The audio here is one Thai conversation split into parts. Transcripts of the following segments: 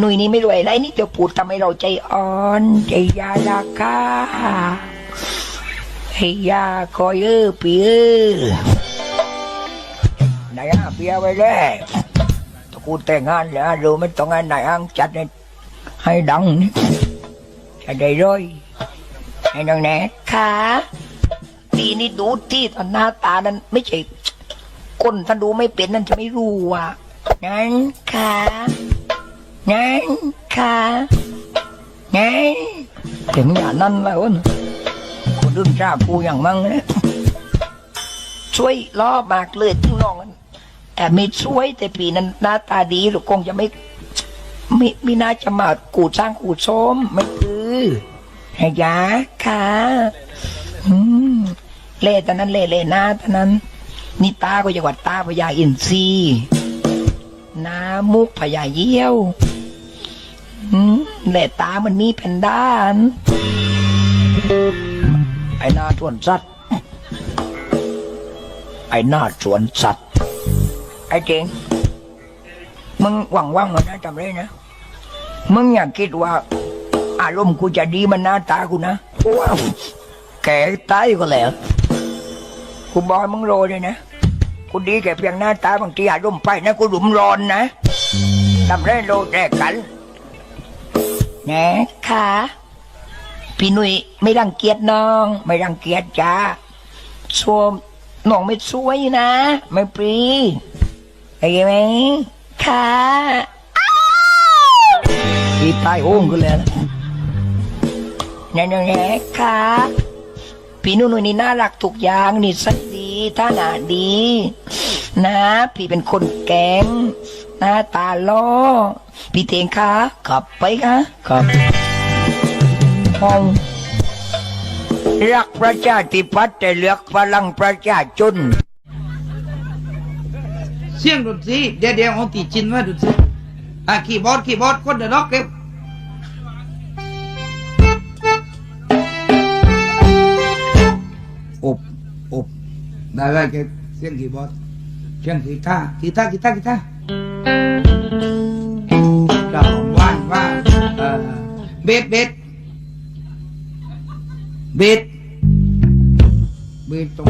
หนุ่ยนี่ไม่รวยไรนี่จะพูดทำให้เราใจอ่อน ใจยาลาคาให้ยาคอยเออปีเออไหนอะเปียไว้เลยตะกูแต่งงานแล้วรู้ไม่ต้องงานไหนอ่างจัดให้ให้ดังนี่จะได้ร้อยให้น้องแน่ค่ะปีนี้ดูที่ตอนหน้าตานั้นไม่ใช่คนถ้าดูไม่เป็นนั่นจะไม่รู้อะงั้นค่ะ งั้นค่ะงั้นถึงอย่างนั้นแล้วนะคนรุ่นจ้ากูอย่างมั่งนะช่วยล้อมากเลยทั้งน้องแอบไม่ช่วยแต่ปีนั้นหน้าตาดีหรือคงจะไม่ไม่ไม่น่าจะมากูสร้างกูดส้มไม่คือหยาค่ะอืมเล่ตอนนั้นเล่เล่หน้าตอนนั้นนี่ตาก็จังหวัดตาพญาอินทรีน้ำมุกพญาเยี่ยว อืมแหละตามันมีแผ่นด้าน ไอ้หน้าสวนสัตว์ ไอ้หน้าสวนสัตว์ ไอ้เจงมึงหวังว่างๆนนะจำได้นะ มึงอย่าคิดว่า อารมณ์กูจะดีมันหน้าตากูนะว้าวแก่ตายก็แล้วกูบอยมึงโรยเลยนะกูดีแค่เพียงหน้าตาบางทีอารมณ์ไปนะกูหลุมร้อนนะทำได้โลแรกกัน นะค่ะ พี่หนุ่ยไม่รังเกียจน้อง ไม่รังเกียจจ้าชมน้องไม่สวยนะ ไม่ปรีเห็นไหมค่ะพี่ตายโอ้งกันเลยนะแน่ๆแน่ค่ะพี่นุ่นนี่น่ารักทุกอย่างนิสัยดีท่าหนาดี นะ พี่เป็นคนแกงหน้าตาล่อพี่เทงคะขับไปคะขับห้องรักประชาธิปัตย์แต่เลือกพลังประชาชนเสียงดนตรีเดี๋ยวเดี๋ยวเอาตีจินมาดนตรีอะคีย์บอร์ดคีย์บอร์ดกดเดอะล็อกเก็บอบอบได้ได้เก็บเสียงคีย์บอร์ด เสียงกีตาร์กีตาร์กีตาร์กีตาร์ดาวว่านว่านเอ่อเบสเบสเบสเบสต้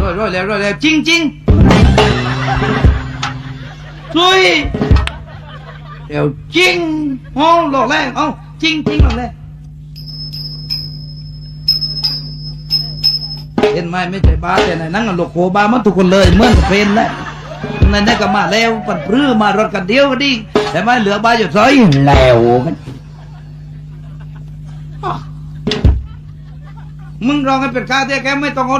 รบลงตีก็ตีเป็ดซ้ำได้งอกกันเลยน้องพี่พี่พี่พี่เออเออเออปั้นปั้นปั้นปั้นรวยรวยแล้วรวยแล้วจริงจริงช่วยเดี๋ยวจริงห้องหลอกแรงเอ้าจริงจริงหลอกแรงเห็นไหมไม่ใช่บ้าแต่ไหนนั่งกันโลโกบ้ามันทุกคนเลยเหมื่อนเป็นแล้วนั่นนี่ก็มาแล้วปันปรื้อมารถกันเดียวก็ดีแต่ไม่เหลือบ้าอยู่ซอยแล้วกันมึงรองให้เป็นข้าเตี้ยแกไม่ต้อง